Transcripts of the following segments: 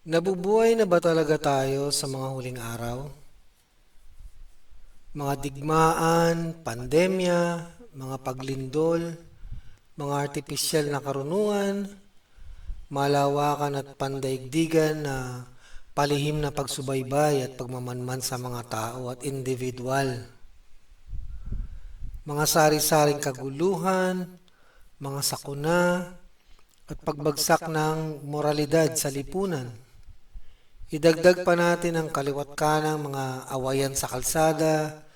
Nabubuhay na ba talaga tayo sa mga huling araw? Mga digmaan, pandemya, mga paglindol, mga artipisyal na karunungan, malawakan at pandaigdigan na palihim na pagsubaybay at pagmamanman sa mga tao at individual. Mga sari-saring kaguluhan, mga sakuna, at pagbagsak ng moralidad sa lipunan. Idagdag pa natin ang kaliwat kanang mga awayan sa kalsada,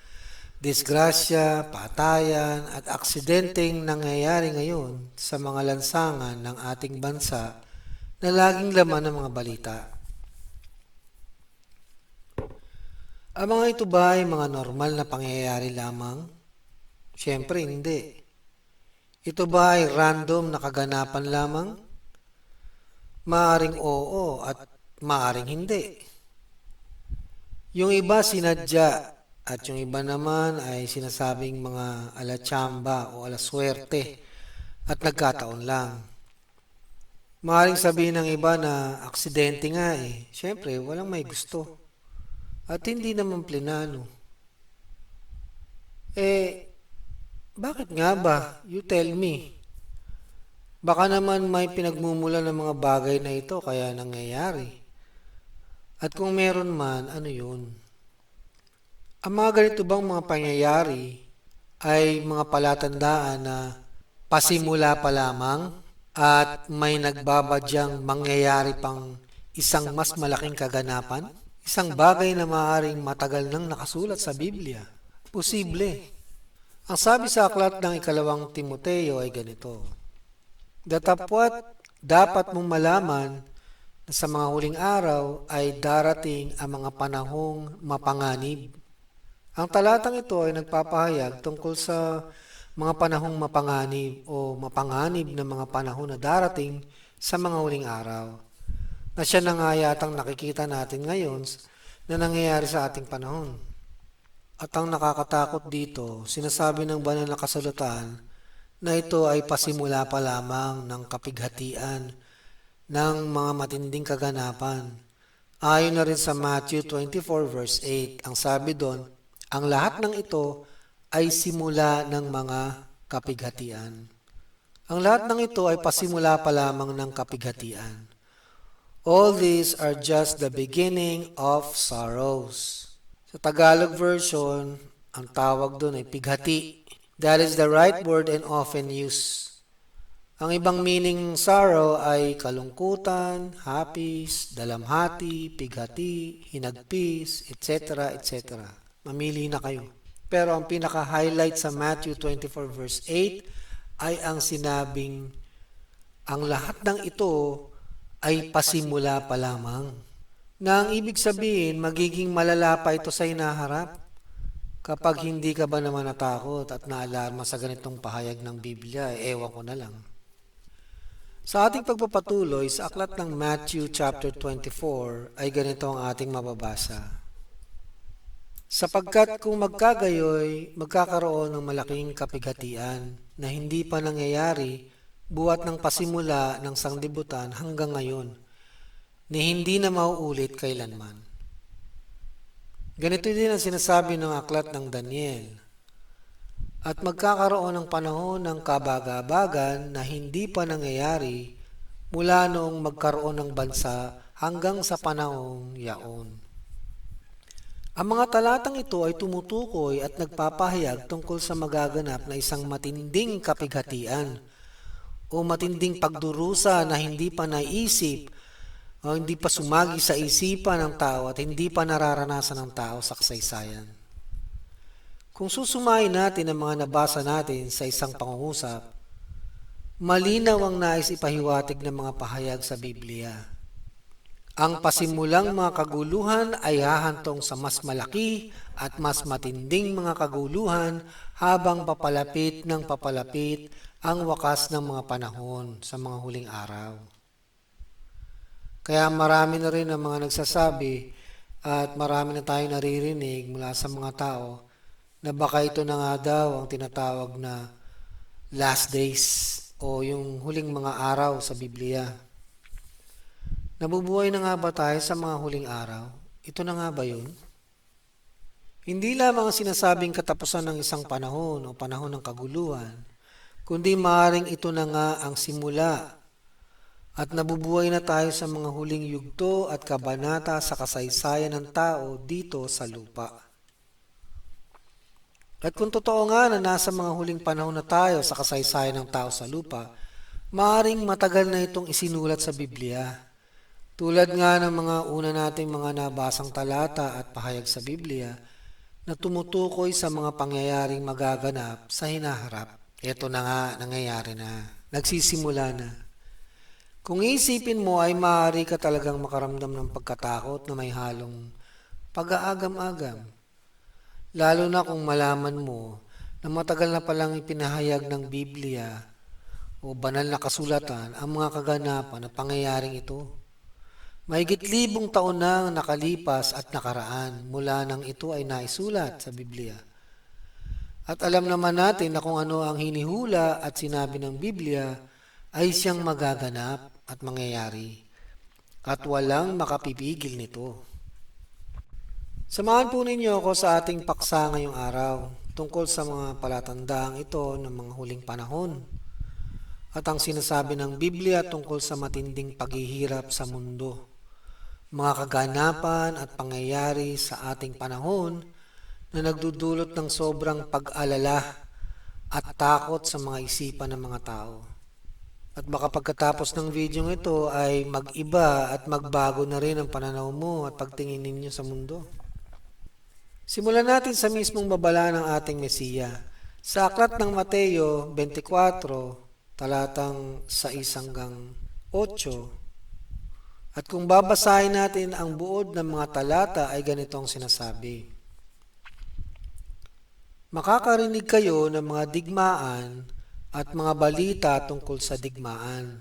disgrasya, patayan at aksidenteng nangyayari ngayon sa mga lansangan ng ating bansa na laging laman ng mga balita. Ang mga ito ba ay mga normal na pangyayari lamang? Siyempre hindi. Ito ba ay random na kaganapan lamang? Maaring oo at maaring hindi. Yung iba sinadya at yung iba naman ay sinasabing mga alatsamba o alaswerte at nagkataon lang. Maaring sabihin ng iba na aksidente nga eh. Siyempre, walang may gusto. At hindi naman plinano. Eh, bakit nga ba? You tell me. Baka naman may pinagmumula ng mga bagay na ito kaya nangyayari. At kung meron man, ano yun? Ang mga ganito bang mga pangyayari ay mga palatandaan na pasimula pa lamang at may nagbabadyang mangyayari pang isang mas malaking kaganapan? Isang bagay na maaaring matagal nang nakasulat sa Biblia. Posible. Ang sabi sa aklat ng ikalawang Timoteo ay ganito. Datapwat dapat mong malaman na sa mga huling araw ay darating ang mga panahong mapanganib. Ang talatang ito ay nagpapahayag tungkol sa mga panahong mapanganib o mapanganib na mga panahon na darating sa mga huling araw. Na siya na nga yatang nakikita natin ngayon na nangyayari sa ating panahon. At ang nakakatakot dito, sinasabi ng banal na kasulatan na ito ay pasimula pa lamang ng kapighatian ng mga matinding kaganapan. Ayon na rin sa Matthew 24 verse 8, ang sabi doon, ang lahat ng ito ay simula ng mga kapighatian. Ang lahat ng ito ay pasimula pa lamang ng kapighatian. All these are just the beginning of sorrows. Sa Tagalog version, ang tawag doon ay pighati. That is the right word and often used. Ang ibang meaning sorrow ay kalungkutan, hapis, dalamhati, pighati, hinagpis, etc. etc. Mamili na kayo. Pero ang pinaka-highlight sa Matthew 24 verse 8 ay ang sinabing ang lahat ng ito ay pasimula pa lamang. Na ang ibig sabihin, magiging malala pa ito sa inaharap kapag hindi ka ba naman natakot at naalarma sa ganitong pahayag ng Biblia, eh, ewan ko na lang. Sa ating pagpapatuloy sa aklat ng Matthew chapter 24 ay ganito ang ating mababasa. Sapagkat kung magkagayoy, magkakaroon ng malaking kapighatian na hindi pa nangyayari buhat ng pasimula ng sangdibutan hanggang ngayon, ni hindi na mauulit kailanman. Ganito din ang sinasabi ng aklat ng Daniel at magkakaroon ng panahon ng kabagabagan na hindi pa nangyayari mula noong magkaroon ng bansa hanggang sa panahong yaon. Ang mga talatang ito ay tumutukoy at nagpapahayag tungkol sa magaganap na isang matinding kapighatian o matinding pagdurusa na hindi pa naisip o hindi pa sumagi sa isipan ng tao at hindi pa nararanasan ng tao sa kasaysayan. Kung susumayin natin ang mga nabasa natin sa isang pangungusap, malinaw ang nais ipahiwatig ng mga pahayag sa Biblia. Ang pasimulang mga kaguluhan ay hahantong sa mas malaki at mas matinding mga kaguluhan habang papalapit ng papalapit ang wakas ng mga panahon sa mga huling araw. Kaya marami na rin ang mga nagsasabi at marami na tayong naririnig mula sa mga tao na baka ito na nga daw ang tinatawag na last days o yung huling mga araw sa Biblia. Nabubuhay na nga ba tayo sa mga huling araw? Ito na nga ba yun? Hindi lamang ang sinasabing katapusan ng isang panahon o panahon ng kaguluhan, kundi maaaring ito na nga ang simula at nabubuhay na tayo sa mga huling yugto at kabanata sa kasaysayan ng tao dito sa lupa. At kung totoo nga na nasa mga huling panahon na tayo sa kasaysayan ng tao sa lupa, maaaring matagal na itong isinulat sa Biblia. Tulad nga ng mga una nating mga nabasang talata at pahayag sa Biblia na tumutukoy sa mga pangyayaring magaganap sa hinaharap. Ito na nga, nangyayari na. Nagsisimula na. Kung isipin mo ay maaari ka talagang makaramdam ng pagkatakot na may halong pag-aagam-agam. Lalo na kung malaman mo na matagal na palang ipinahayag ng Biblia o banal na kasulatan ang mga kaganapan at pangyayaring ito. Mahigit libong taon na nakalipas at nakaraan mula nang ito ay naisulat sa Biblia. At alam naman natin na kung ano ang hinihula at sinabi ng Biblia ay siyang magaganap at mangyayari. At walang makapipigil nito. Samahan po ninyo ako sa ating paksa ngayong araw tungkol sa mga palatandaang ito ng mga huling panahon at ang sinasabi ng Biblia tungkol sa matinding paghihirap sa mundo, mga kaganapan at pangyayari sa ating panahon na nagdudulot ng sobrang pag-alala at takot sa mga isipan ng mga tao. At baka pagkatapos ng video ito ay mag-iba at magbago na rin ang pananaw mo at pagtingin ninyo sa mundo. Simulan natin sa mismong babala ng ating Mesiya. Sa aklat ng Mateo 24, talatang 6 hanggang 8, at kung babasahin natin ang buod ng mga talata ay ganitong sinasabi. Makakarinig kayo ng mga digmaan at mga balita tungkol sa digmaan.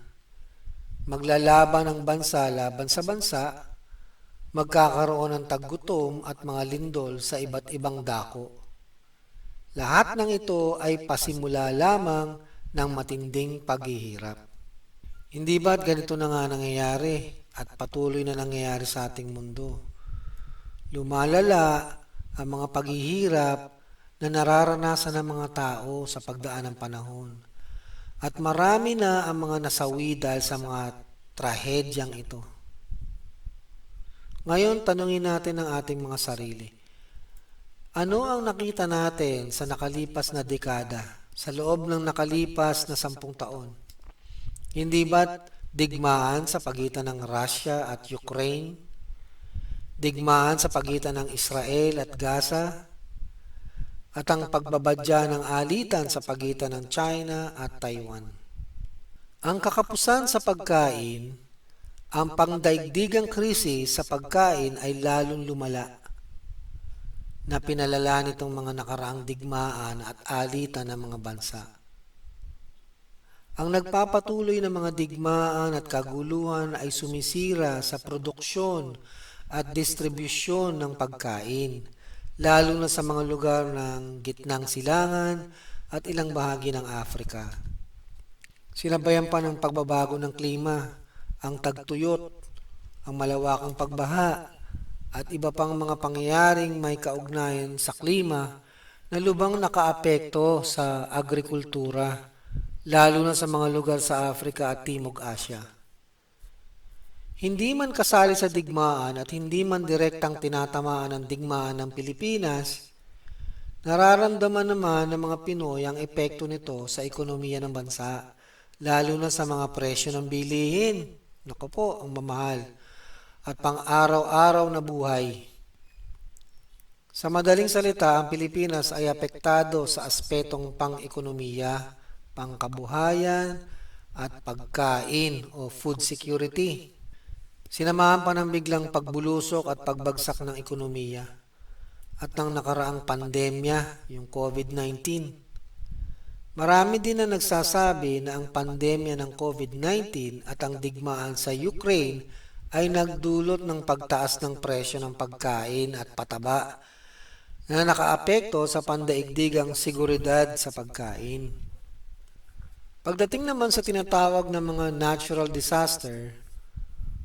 Maglalaban ang bansa laban sa bansa, magkakaroon ng taggutom at mga lindol sa iba't ibang dako. Lahat ng ito ay pasimula lamang ng matinding paghihirap. Hindi ba't ganito na nga nangyayari at patuloy na nangyayari sa ating mundo? Lumalala ang mga paghihirap na nararanasan ng mga tao sa pagdaan ng panahon. At marami na ang mga nasawi dahil sa mga trahedyang ito. Ngayon, tanungin natin ang ating mga sarili. Ano ang nakita natin sa nakalipas na dekada, sa loob ng nakalipas na sampung taon? Hindi ba't digmaan sa pagitan ng Russia at Ukraine? Digmaan sa pagitan ng Israel at Gaza? at ang pagbabadya ng alitan sa pagitan ng China at Taiwan. Ang kakapusan sa pagkain, ang pangdaigdigang krisis sa pagkain ay lalong lumala na pinalala nitong mga nakaraang digmaan at alitan ng mga bansa. Ang nagpapatuloy ng mga digmaan at kaguluhan ay sumisira sa produksyon at distribusyon ng pagkain lalo na sa mga lugar ng gitnang silangan at ilang bahagi ng Afrika. Sinabayan pa ng pagbabago ng klima, ang tagtuyot, ang malawakang pagbaha, at iba pang mga pangyayaring may kaugnayan sa klima na lubang nakaapekto sa agrikultura, lalo na sa mga lugar sa Afrika at Timog Asya. Hindi man kasali sa digmaan at hindi man direktang tinatamaan ng digmaan ng Pilipinas, nararamdaman naman ng mga Pinoy ang epekto nito sa ekonomiya ng bansa, lalo na sa mga presyo ng bilihin. Naku po, ang mamahal. At pang-araw-araw na buhay. Sa madaling salita, ang Pilipinas ay apektado sa aspetong pang-ekonomiya, pangkabuhayan, at pagkain o food security. Sinamahan pa ng biglang pagbulusok at pagbagsak ng ekonomiya at ng nakaraang pandemya, yung COVID-19. Marami din na nagsasabi na ang pandemya ng COVID-19 at ang digmaan sa Ukraine ay nagdulot ng pagtaas ng presyo ng pagkain at pataba na nakaapekto sa pandaigdigang seguridad sa pagkain. Pagdating naman sa tinatawag na mga natural disaster,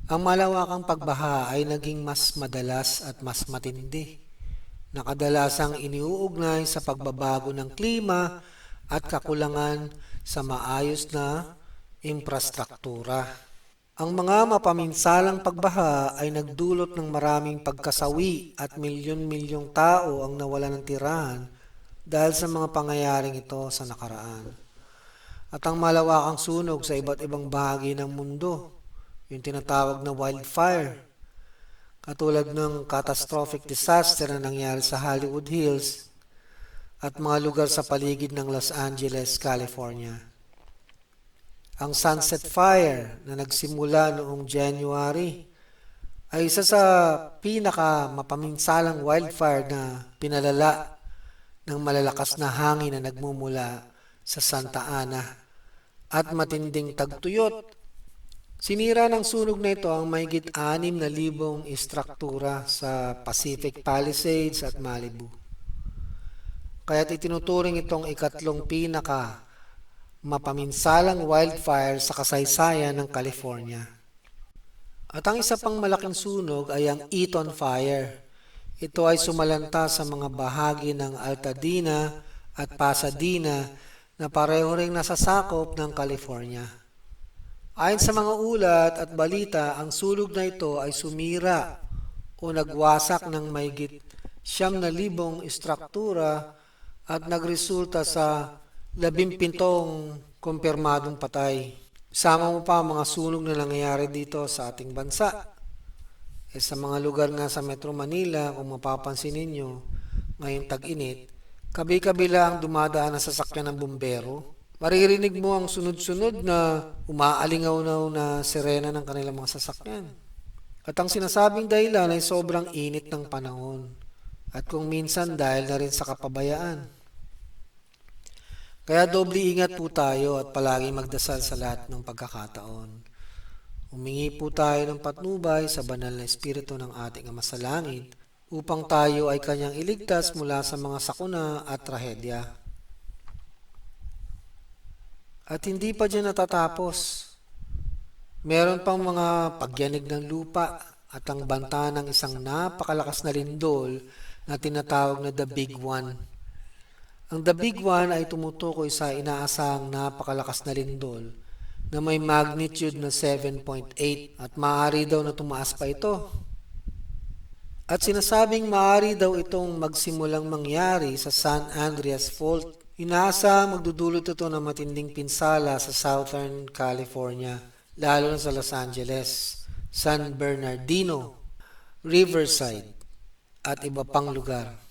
Ang malawakang pagbaha ay naging mas madalas at mas matindi na kadalasang iniuugnay sa pagbabago ng klima at kakulangan sa maayos na infrastruktura. Ang mga mapaminsalang pagbaha ay nagdulot ng maraming pagkasawi at milyon-milyong tao ang nawala ng tirahan dahil sa mga pangyayaring ito sa nakaraan. At ang malawakang sunog sa iba't ibang bahagi ng mundo, yung tinatawag na wildfire, katulad ng catastrophic disaster na nangyari sa Hollywood Hills at mga lugar sa paligid ng Los Angeles, California. Ang Sunset Fire na nagsimula noong January ay isa sa pinaka mapaminsalang wildfire na pinalala ng malalakas na hangin na nagmumula sa Santa Ana at matinding tagtuyot. Sinira ng sunog na ito ang mahigit 6,000 istruktura sa Pacific Palisades at Malibu. Kaya't itinuturing itong ikatlong pinaka mapaminsalang wildfire sa kasaysayan ng California. At ang isa pang malaking sunog ay ang Eaton Fire. Ito ay sumalanta sa mga bahagi ng Altadena at Pasadena na pareho ring nasasakop ng California. Ayon sa mga ulat at balita, ang sulog na ito ay sumira o nagwasak ng mayigit siyam na libong istruktura at nagresulta sa labimpintong kumpirmadong patay. Sama mo pa mga sunog na nangyayari dito sa ating bansa. E sa mga lugar nga sa Metro Manila, kung mapapansin ninyo, ngayong tag-init, kabi-kabila ang dumadaan na sasakyan ng bumbero. Maririnig mo ang sunod-sunod na umaalingaw-naw na sirena ng kanilang mga sasakyan. At ang sinasabing dahilan ay sobrang init ng panahon. At kung minsan dahil na rin sa kapabayaan. Kaya doble ingat po tayo at palagi magdasal sa lahat ng pagkakataon. Humingi po tayo ng patnubay sa banal na espiritu ng ating Ama sa Langit upang tayo ay kanyang iligtas mula sa mga sakuna at trahedya. At hindi pa dyan natatapos. Meron pang mga pagyanig ng lupa at ang banta ng isang napakalakas na lindol na tinatawag na the Big One. Ang The Big One ay tumutukoy sa inaasahang napakalakas na lindol na may magnitude na 7.8 at maaari daw na tumaas pa ito. At sinasabing maaari daw itong magsimulang mangyari sa San Andreas Fault. Inaasa magdudulot ito ng matinding pinsala sa Southern California, lalo na sa Los Angeles, San Bernardino, Riverside, at iba pang lugar.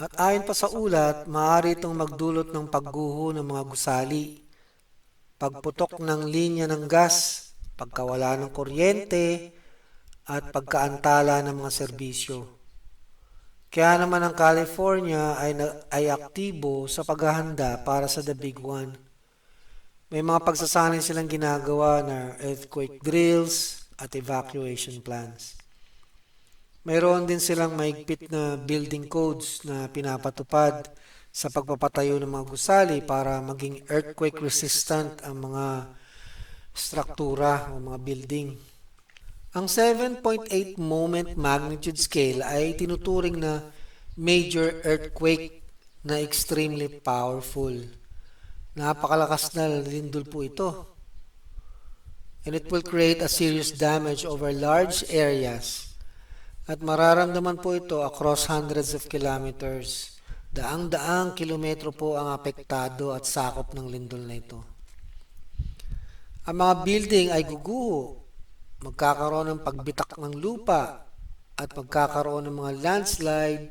At ayon pa sa ulat, maaari itong magdulot ng pagguho ng mga gusali, pagputok ng linya ng gas, pagkawala ng kuryente, at pagkaantala ng mga serbisyo. Kaya naman ang California ay, ay aktibo sa paghahanda para sa The Big One. May mga pagsasanay silang ginagawa na earthquake drills at evacuation plans. Mayroon din silang maigpit na building codes na pinapatupad sa pagpapatayo ng mga gusali para maging earthquake resistant ang mga struktura o mga building. Ang 7.8 moment magnitude scale ay tinuturing na major earthquake na extremely powerful. Napakalakas na lindol po ito. And it will create a serious damage over large areas at mararamdaman po ito across hundreds of kilometers. Daang-daang kilometro po ang apektado at sakop ng lindol na ito. Ang mga building ay guguho, magkakaroon ng pagbitak ng lupa, at magkakaroon ng mga landslide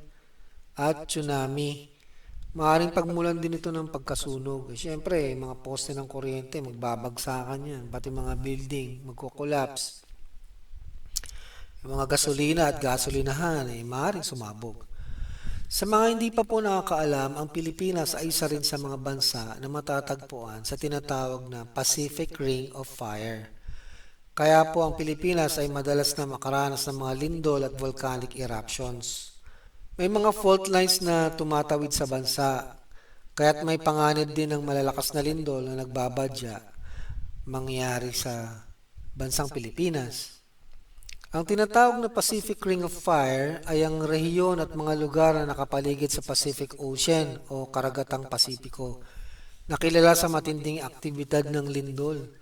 at tsunami. Maaring pagmulan din ito ng pagkasunog. Siyempre, mga poste ng kuryente, magbabagsakan yan. Pati mga building, magkukolapse. Yung mga gasolina at gasolinahan ay maaaring sumabog. Sa mga hindi pa po nakakaalam, ang Pilipinas ay isa rin sa mga bansa na matatagpuan sa tinatawag na Pacific Ring of Fire. Kaya po ang Pilipinas ay madalas na makaranas ng mga lindol at volcanic eruptions. May mga fault lines na tumatawid sa bansa, kaya't may panganib din ng malalakas na lindol na nagbabadya mangyari sa bansang Pilipinas. Ang tinatawag na Pacific Ring of Fire ay ang rehiyon at mga lugar na nakapaligid sa Pacific Ocean o Karagatang Pasipiko, nakilala sa matinding aktibidad ng lindol,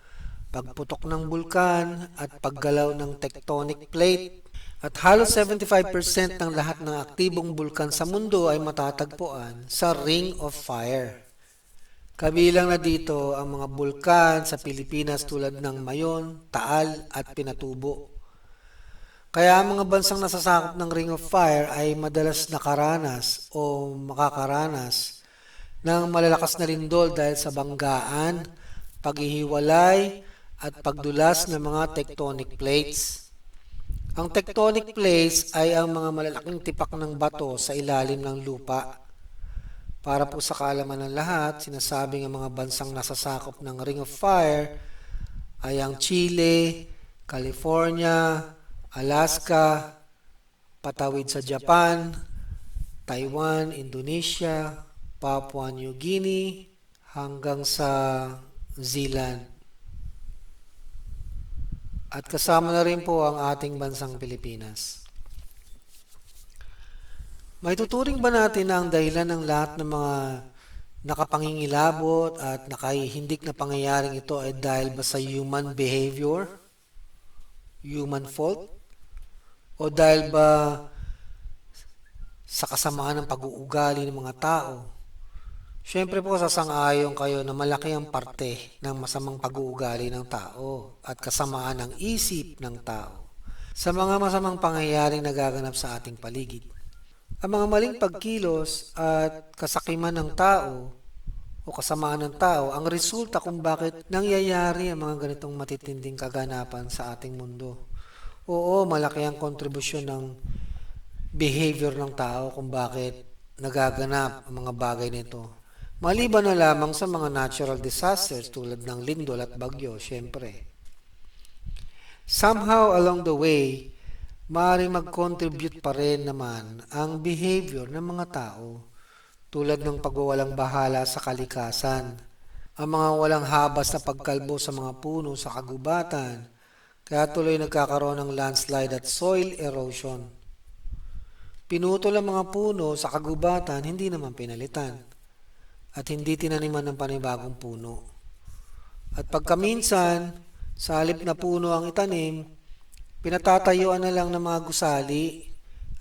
pagputok ng bulkan at paggalaw ng tectonic plate. At halos 75% ng lahat ng aktibong bulkan sa mundo ay matatagpuan sa Ring of Fire. Kabilang na dito ang mga bulkan sa Pilipinas tulad ng Mayon, Taal at Pinatubo. Kaya ang mga bansang nasasakop ng Ring of Fire ay madalas nakaranas o makakaranas ng malalakas na lindol dahil sa banggaan, paghihiwalay at pagdulas ng mga tectonic plates. Ang tectonic plates ay ang mga malalaking tipak ng bato sa ilalim ng lupa. Para po sa kaalaman ng lahat, sinasabing ang mga bansang nasasakop ng Ring of Fire ay ang Chile, California, Alaska, patawid sa Japan, Taiwan, Indonesia, Papua New Guinea, hanggang sa Zealand. At kasama na rin po ang ating bansang Pilipinas. May tuturing ba natin na ang dahilan ng lahat ng mga nakapangingilabot at nakahihindik na pangyayaring ito ay dahil ba sa human behavior? Human fault? O dahil ba sa kasamaan ng pag-uugali ng mga tao? Siyempre po sasang-ayon kayo na malaki ang parte ng masamang pag-uugali ng tao at kasamaan ng isip ng tao sa mga masamang pangyayaring nagaganap sa ating paligid. Ang mga maling pagkilos at kasakiman ng tao o kasamaan ng tao ang resulta kung bakit nangyayari ang mga ganitong matitinding kaganapan sa ating mundo. Oo, malaki ang kontribusyon ng behavior ng tao kung bakit nagaganap ang mga bagay nito Maliban na lamang sa mga natural disasters tulad ng lindol at bagyo, syempre. Somehow along the way, maaaring mag-contribute pa rin naman ang behavior ng mga tao tulad ng pagwawalang bahala sa kalikasan, ang mga walang habas na pagkalbo sa mga puno sa kagubatan, kaya tuloy nagkakaroon ng landslide at soil erosion. Pinutol ang mga puno sa kagubatan, hindi naman pinalitan at hindi tinaniman ng panibagong puno. At pagkaminsan, sa halip na puno ang itanim, pinatatayuan na lang ng mga gusali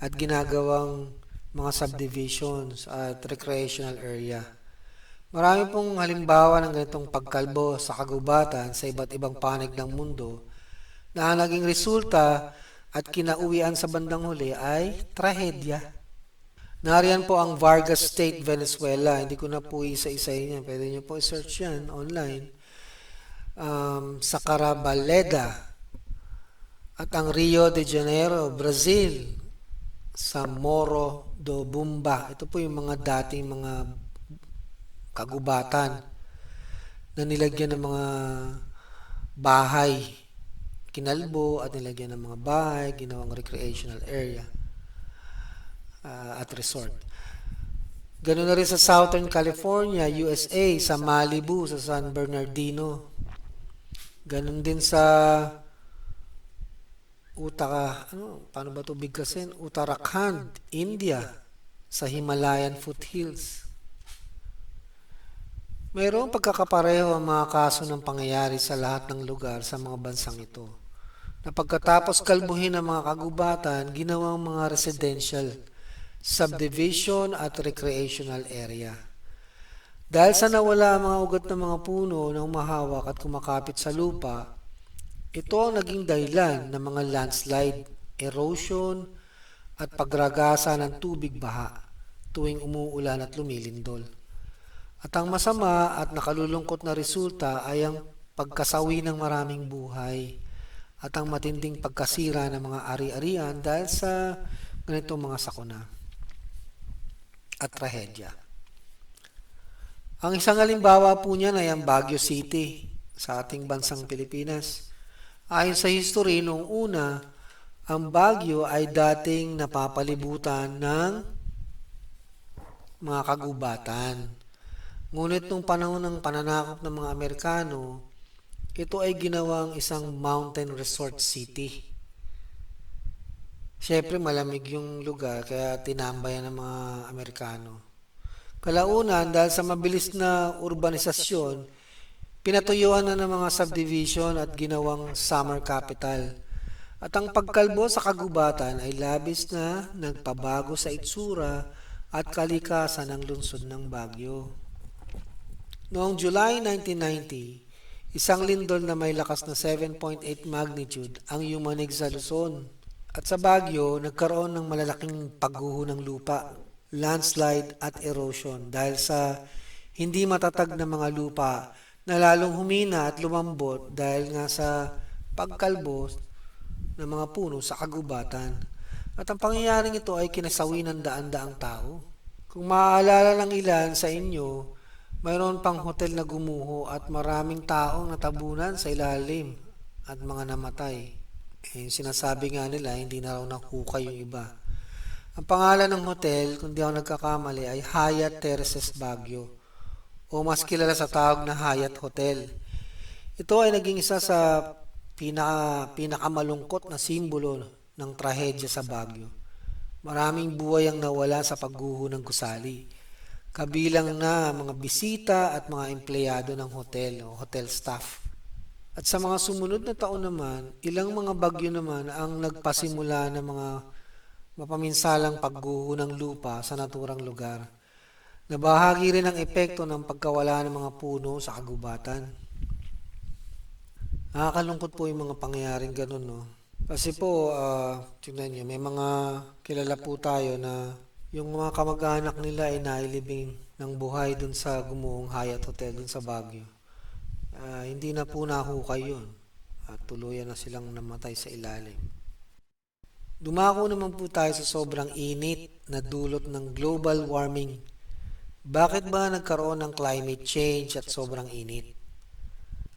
at ginagawang mga subdivisions at recreational area. Marami pong halimbawa ng ganitong pagkalbo sa kagubatan sa iba't ibang panig ng mundo na ang naging resulta at kinauwian sa bandang huli ay trahedya. Nariyan po ang Vargas State, Venezuela. Hindi ko na po isa-isahin yan. Pwede nyo po i-search yan online. Um, sa Carabaleda. At ang Rio de Janeiro, Brazil. Sa Moro do Bumba. Ito po yung mga dating mga kagubatan na nilagyan ng mga bahay kinalbo at nilagyan ng mga bahay, ginawang recreational area uh, at resort. Ganun na rin sa Southern California, USA, sa Malibu, sa San Bernardino. Ganun din sa Utaka, ano, paano ba ito bigkasin? Uttarakhand, India, sa Himalayan foothills. Mayroong pagkakapareho ang mga kaso ng pangyayari sa lahat ng lugar sa mga bansang ito. Na pagkatapos kalbuhin ang mga kagubatan, ginawang mga residential subdivision at recreational area. Dahil sa nawala ang mga ugat ng mga puno na umahawak at kumakapit sa lupa, ito ang naging dahilan ng mga landslide, erosion, at pagragasa ng tubig baha tuwing umuulan at lumilindol. At ang masama at nakalulungkot na resulta ay ang pagkasawi ng maraming buhay at ang matinding pagkasira ng mga ari-arian dahil sa ganitong mga sakuna at trahedya. Ang isang halimbawa po niyan ay ang Baguio City sa ating bansang Pilipinas. Ayon sa history, noong una, ang Baguio ay dating napapalibutan ng mga kagubatan. Ngunit nung panahon ng pananakop ng mga Amerikano, ito ay ginawang isang mountain resort city. Siyempre malamig yung lugar kaya tinambayan ng mga Amerikano. Kalaunan dahil sa mabilis na urbanisasyon, pinatuyuan na ng mga subdivision at ginawang summer capital. At ang pagkalbo sa kagubatan ay labis na nagpabago sa itsura at kalikasan ng lungsod ng Baguio. Noong July 1990, isang lindol na may lakas na 7.8 magnitude ang yumanig sa Luzon. At sa Baguio, nagkaroon ng malalaking pagguho ng lupa, landslide at erosion dahil sa hindi matatag na mga lupa na lalong humina at lumambot dahil nga sa pagkalbo ng mga puno sa kagubatan. At ang pangyayaring ito ay kinasawi ng daan-daang tao. Kung maaalala ng ilan sa inyo, mayroon pang hotel na gumuho at maraming taong natabunan sa ilalim at mga namatay. Eh, sinasabi nga nila, hindi na raw nahukay yung iba. Ang pangalan ng hotel, kung di ako nagkakamali, ay Hyatt Terraces Baguio o mas kilala sa tawag na Hyatt Hotel. Ito ay naging isa sa pinaka, pinakamalungkot na simbolo ng trahedya sa Baguio. Maraming buhay ang nawala sa pagguho ng gusali. Kabilang na mga bisita at mga empleyado ng hotel o hotel staff. At sa mga sumunod na taon naman, ilang mga bagyo naman ang nagpasimula ng mga mapaminsalang pagguho ng lupa sa naturang lugar. Nabahagi rin ang epekto ng pagkawala ng mga puno sa kagubatan. Nakakalungkot po yung mga pangyayaring ganun, no? Kasi po, ah, tingnan nyo, may mga kilala po tayo na yung mga kamag-anak nila ay nailibing ng buhay dun sa gumuhong Hyatt Hotel dun sa Baguio. Ah, hindi na po nahukay yun. At tuluyan na silang namatay sa ilalim. Dumako naman po tayo sa sobrang init na dulot ng global warming. Bakit ba nagkaroon ng climate change at sobrang init?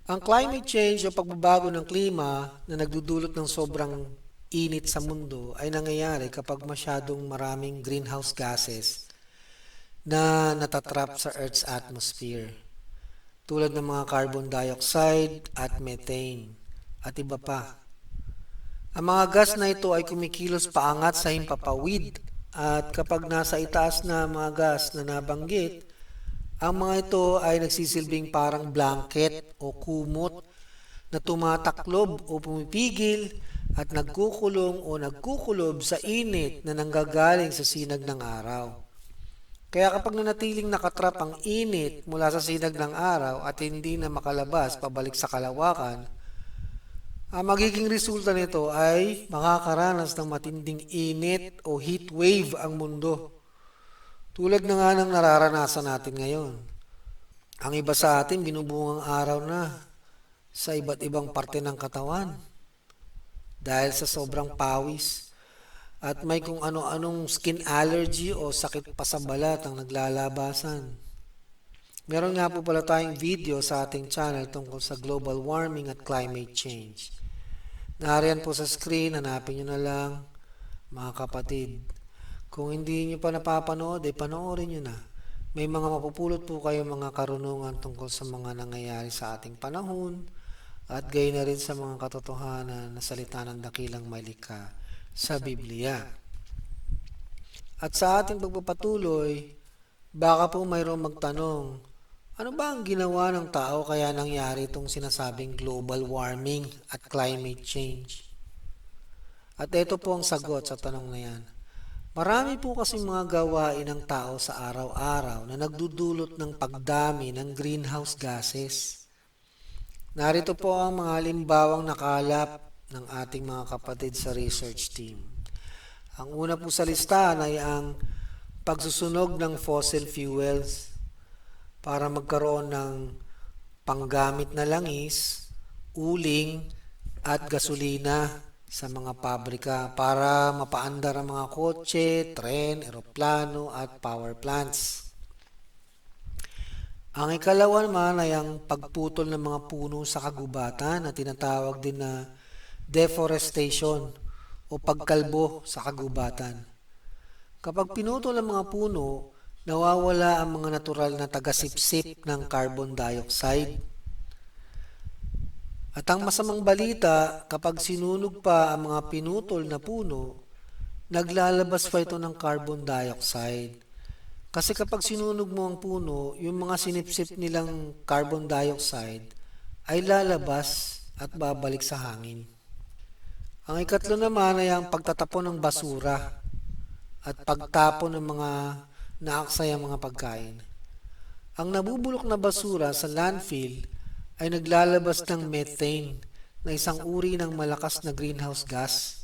Ang climate change o pagbabago ng klima na nagdudulot ng sobrang init sa mundo ay nangyayari kapag masyadong maraming greenhouse gases na natatrap sa Earth's atmosphere tulad ng mga carbon dioxide at methane at iba pa. Ang mga gas na ito ay kumikilos paangat sa himpapawid at kapag nasa itaas na mga gas na nabanggit, ang mga ito ay nagsisilbing parang blanket o kumot na tumataklob o pumipigil at nagkukulong o nagkukulob sa init na nanggagaling sa sinag ng araw. Kaya kapag nanatiling nakatrap ang init mula sa sinag ng araw at hindi na makalabas pabalik sa kalawakan, ang magiging resulta nito ay makakaranas ng matinding init o heat wave ang mundo. Tulad na nga ng nararanasan natin ngayon. Ang iba sa atin binubungang araw na sa iba't ibang parte ng katawan dahil sa sobrang pawis at may kung ano-anong skin allergy o sakit pa sa balat ang naglalabasan. Meron nga po pala tayong video sa ating channel tungkol sa global warming at climate change. Nariyan po sa screen, hanapin nyo na lang mga kapatid. Kung hindi nyo pa napapanood, eh panoorin nyo na. May mga mapupulot po kayo mga karunungan tungkol sa mga nangyayari sa ating panahon at gayon na rin sa mga katotohanan na salita ng dakilang malika sa Biblia. At sa ating pagpapatuloy, baka po mayroong magtanong, ano ba ang ginawa ng tao kaya nangyari itong sinasabing global warming at climate change? At ito po ang sagot sa tanong na yan. Marami po kasi mga gawain ng tao sa araw-araw na nagdudulot ng pagdami ng greenhouse gases. Narito po ang mga halimbawang nakalap ng ating mga kapatid sa research team. Ang una po sa listahan ay ang pagsusunog ng fossil fuels para magkaroon ng panggamit na langis, uling, at gasolina sa mga pabrika para mapaandar ang mga kotse, tren, eroplano at power plants. Ang ikalawa naman ay ang pagputol ng mga puno sa kagubatan na tinatawag din na deforestation o pagkalbo sa kagubatan. Kapag pinutol ang mga puno, nawawala ang mga natural na tagasipsip ng carbon dioxide at ang masamang balita, kapag sinunog pa ang mga pinutol na puno, naglalabas pa ito ng carbon dioxide. Kasi kapag sinunog mo ang puno, yung mga sinipsip nilang carbon dioxide ay lalabas at babalik sa hangin. Ang ikatlo naman ay ang pagtatapon ng basura at pagtapon ng mga naaksayang mga pagkain. Ang nabubulok na basura sa landfill ay naglalabas ng methane na isang uri ng malakas na greenhouse gas.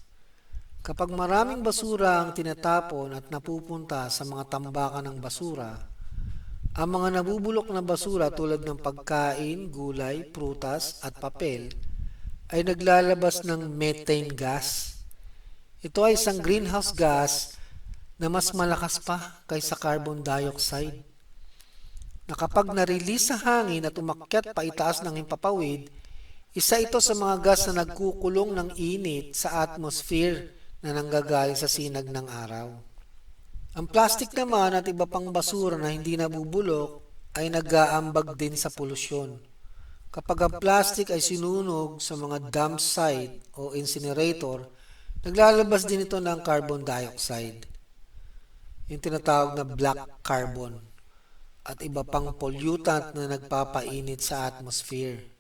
Kapag maraming basura ang tinatapon at napupunta sa mga tambakan ng basura, ang mga nabubulok na basura tulad ng pagkain, gulay, prutas at papel ay naglalabas ng methane gas. Ito ay isang greenhouse gas na mas malakas pa kaysa carbon dioxide. Na kapag na-release sa hangin at umakyat pa itaas ng himpapawid, isa ito sa mga gas na nagkukulong ng init sa atmosphere na nanggagaling sa sinag ng araw. Ang plastic naman at iba pang basura na hindi nabubulok ay nag-aambag din sa polusyon. Kapag ang plastic ay sinunog sa mga dump site o incinerator, naglalabas din ito ng carbon dioxide. Yung tinatawag na black carbon at iba pang pollutant na nagpapainit sa atmosphere.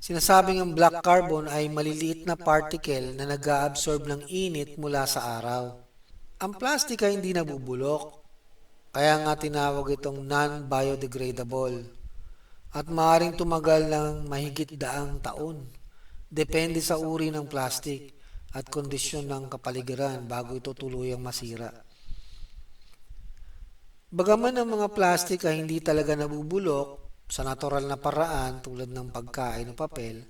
Sinasabing ang black carbon ay maliliit na particle na nag-absorb ng init mula sa araw. Ang plastic ay hindi nabubulok, kaya nga tinawag itong non-biodegradable at maaaring tumagal ng mahigit daang taon. Depende sa uri ng plastic at kondisyon ng kapaligiran bago ito tuluyang masira. Bagaman ang mga plastic ay hindi talaga nabubulok sa natural na paraan tulad ng pagkain o papel,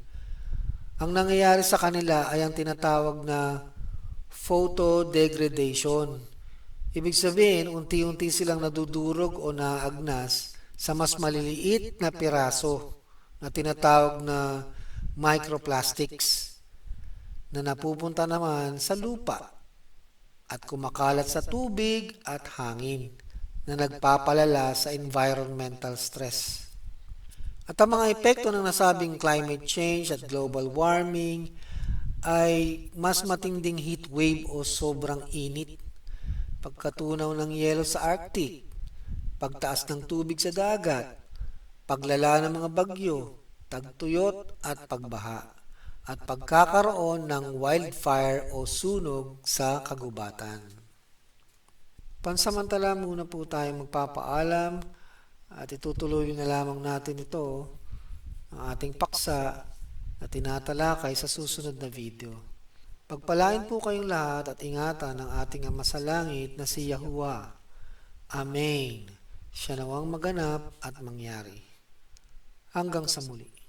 ang nangyayari sa kanila ay ang tinatawag na photodegradation. Ibig sabihin, unti-unti silang nadudurog o naagnas sa mas maliliit na piraso na tinatawag na microplastics na napupunta naman sa lupa at kumakalat sa tubig at hangin na nagpapalala sa environmental stress. At ang mga epekto ng nasabing climate change at global warming ay mas matinding heat wave o sobrang init, pagkatunaw ng yelo sa Arctic, pagtaas ng tubig sa dagat, paglala ng mga bagyo, tagtuyot at pagbaha, at pagkakaroon ng wildfire o sunog sa kagubatan. Pansamantala muna po tayo magpapaalam at itutuloy na lamang natin ito ang ating paksa na tinatalakay sa susunod na video. Pagpalain po kayong lahat at ingatan ng ating Ama sa Langit na si Yahuwah. Amen. Siya nawang maganap at mangyari. Hanggang sa muli.